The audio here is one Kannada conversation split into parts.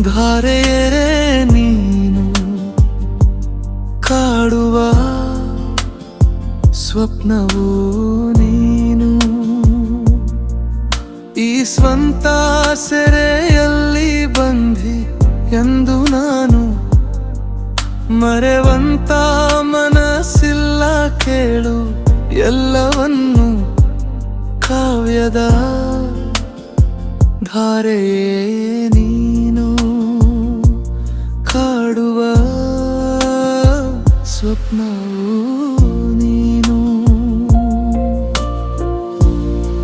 ಧಾರೆಯರೆ ನೀನು ಕಾಡುವ ಸ್ವಪ್ನವೂ ನೀನು. ಈ ಸ್ವಂತ ಸೆರೆಯಲ್ಲಿ ಬಂದಿ ಎಂದು ನಾನು ಮರೆವಂತ ಮನಸ್ಸಿಲ್ಲ ಕೇಳು ಎಲ್ಲವನ್ನು ಕಾವ್ಯದ ಧಾರೆಯೇ ನೀನು. ನೀನು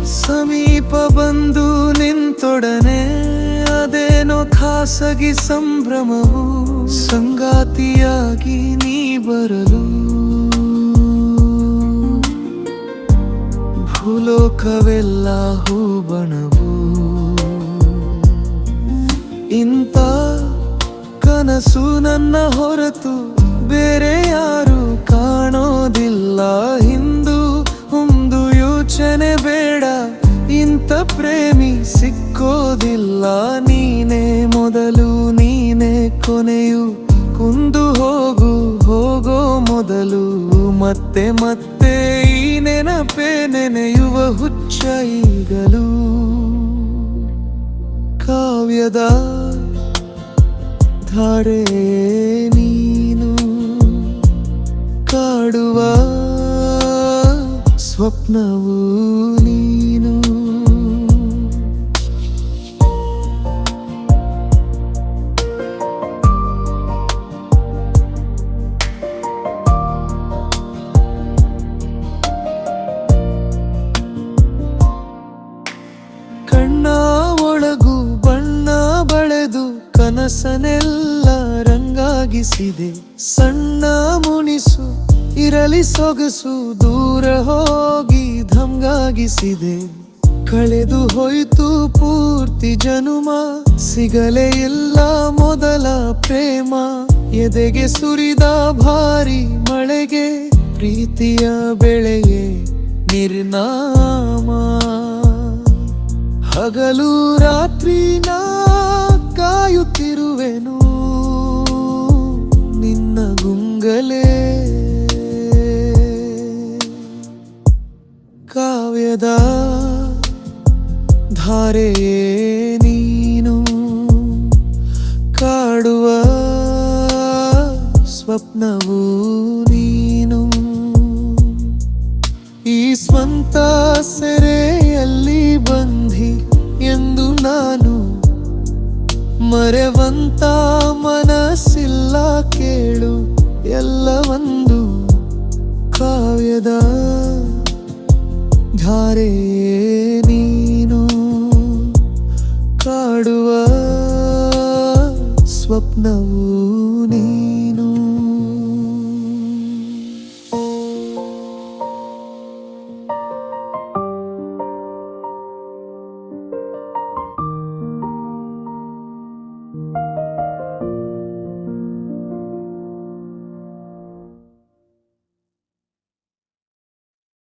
ಸಮೀಪ ಬಂದು ನಿಂತೊಡನೆ ಅದೇನೋ ಖಾಸಗಿ ಸಂಭ್ರಮವು. ಸಂಗಾತಿಯಾಗಿ ನೀ ಬರಲು. ಭೂಲೋಕವೆಲ್ಲ ಹೂಬಣವು. ಇಂಥ ಕನಸು ನನ್ನ ಹೊರತು ಬೇರೆ ಯಾರು ಕಾಣೋದಿಲ್ಲ. ಹಿಂದು ಒಂದು ಯೋಚನೆ ಬೇಡ. ಇಂಥ ಪ್ರೇಮಿ ಸಿಕ್ಕೋದಿಲ್ಲ. ನೀನೇ ಮೊದಲು, ನೀನೇ ಕೊನೆಯು. ಕುಂದು ಹೋಗು, ಹೋಗೋ ಮೊದಲು. ಮತ್ತೆ ಮತ್ತೆ ಈ ನೆನಪೆ ನೆನೆಯುವ ಹುಚ್ಚ ಈಗಲೂ. ಕಾವ್ಯದ ಧಾರೆ ನೀನು ಸ್ವಪ್ನವೂ ನೀನು. ಕಣ್ಣ ಒಳಗು ಬಣ್ಣ ಬಳೆದು ಕನಸನೆಲ್ಲ ರಂಗಾಗಿಸಿದೆ. ಸಣ್ಣ ಮುನಿಸು ಇರಲಿ ಸೊಗಸು ದೂರ ಹೋಗಿ ಧಮ್ಗಾಗಿಸಿದೆ. ಕಳೆದು ಹೋಯಿತು ಪೂರ್ತಿ ಜನುಮ. ಸಿಗಲೇ ಇಲ್ಲ ಮೊದಲ ಪ್ರೇಮ. ಎದೆಗೆ ಸುರಿದ ಭಾರಿ ಮಳೆಗೆ, ಪ್ರೀತಿಯ ಬೆಳೆಯೇ ನಿರ್ನಾಮ. ಹಗಲು ರಾತ್ರಿ ನಾ ಕಾಯುತ್ತಿರುವೆನು. ನಿನ್ನ ಗುಂಗಲೇ ಧಾರೆಯೇ ನೀನು? ಕಾಡುವ ಸ್ವಪ್ನವೂ ನೀನು? ಈ ಸ್ವಂತ ಸೆರೆಯಲ್ಲಿ ಬಂಧಿ ಎಂದು ನಾನು ಮರೆವಂತ ಮನಸ್ಸಿಲ್ಲ ಕೇಳು ಎಲ್ಲವೊಂದು ಕಾವ್ಯದ ಧಾರೆ ಕಾಡುವ ಸ್ವಪ್ನವೂ ನೀ